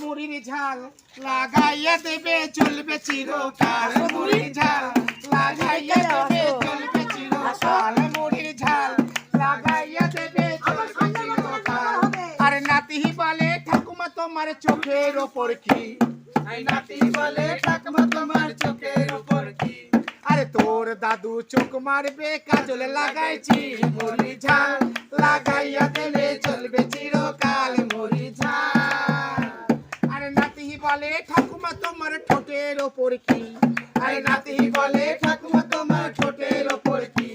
মুড়ির ঝাল লাগাইয়া দেবে চলবে চিরকাল। মুড়ির ঝাল লাগাইয়া দেবে চলবে চিরকাল। মুড়ির ঝাল লাগাইয়া দেবে চলবে চিরকাল। আরে নাতি বলে ঠাকুমা তোমার চোখের ওপর কি? নাতি বলে ঠাকুমা তোমার চোখের উপর কি? আরে তোর দাদু চোখ মারবে কাজল লাগাইছি মুড়ি ঝাল লাগাইয়া দেবে চলবে তোমার ঠোঁটের ওপর কি? আরে নাতি বলে ঠাকুমা, তোমার ঠোঁটের ওপর কি?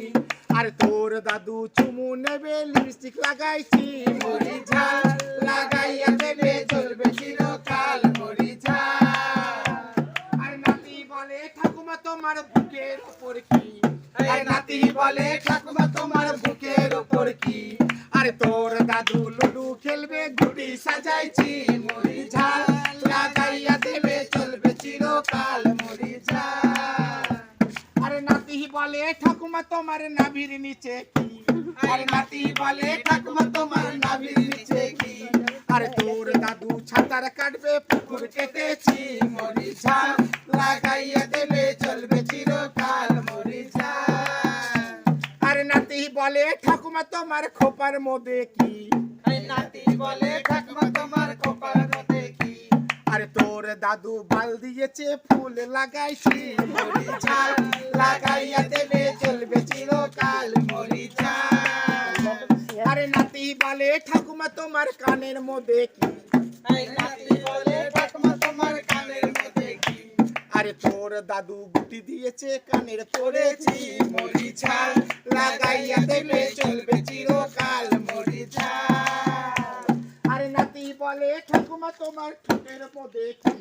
আরে তোর দাদু চুমু নেবে লিপস্টিক লাগাইছি ঝাল লাগাইয়া দেবে চলবে চিরকাল তোমার বুকের উপর কি? আরে আরে তোর দাদু লুডু খেলবে গুড়ি সাজাইছি, মুড়ি ঝাল বলে ঠাকুমা, তোমার নাভির নিচে কি? আরে নাতি বলে, ঠাকুমা, তোমার নাভির নিচে কি? আর তোর দাদু ছাতার কাটবে, পুকুর কেটেছি, মরিচা লাগাইয়া দেবে, চলবে চিরকাল মরিচা। আরে নাতি বলে, ঠাকুমা, তোমার খোপার মধ্যে কি? নাতি বলে, ঠাকুমা, তোমার খোপার মধ্যে কি? আরে তোর দাদু বাল দিয়েছে ফুল লাগাইছি। লাগাইয়া দেবে চলবে চিরকাল মরি ঝাল আরে নাতি বলে ঠাকুমা তোমার কানের মধ্যে কি? আরে তোর দাদু গুটি দিয়েছে কানের পড়েছি মরি ঝাল লাগাইয়া দেবে চলবে নাতি বলে ঠাকুমা তোমার ঠোঁটের মধ্যে কি?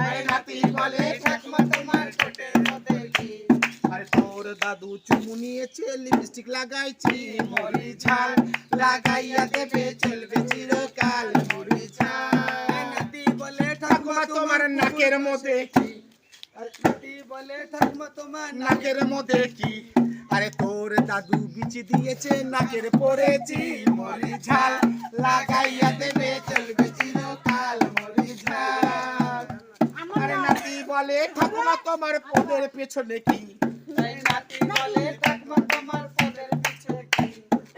আরে নাতি বলে ঠাকুমা তোমার ঠোঁটের মধ্যে কি? আরে তোর দাদু চুমু নিয়েছে লিপস্টিক লাগাইছি মরি ঝাল লাগাইয়া দেবে চলবে চিরকাল মরি ঝাল। নাতি বলে ঠাকুমা তোমার নাকের মধ্যে কি? আরে নাতি বলে ঠাকুমা তোমার নাকের মধ্যে কি? আরে তোর দাদু বিচি দিয়েছে নাকের পড়েছি মরি ঝাল। লাগাইয়া দেবে চলবে চিরকাল মরি ঝাল। আরে নাতি বলে ঠাকুমা তোমার পদের পেছনে কি? নাতি বলে ঠাকুমা তোমার পদের পিছে কি?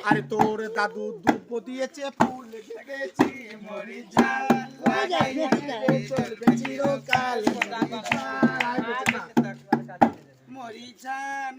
আরে তোর দাদু দুব্ব দিয়েছে ফুল গেছি মরি ঝাল। লাগাইয়া দেবে চলবে চিরকাল মরি ঝাল।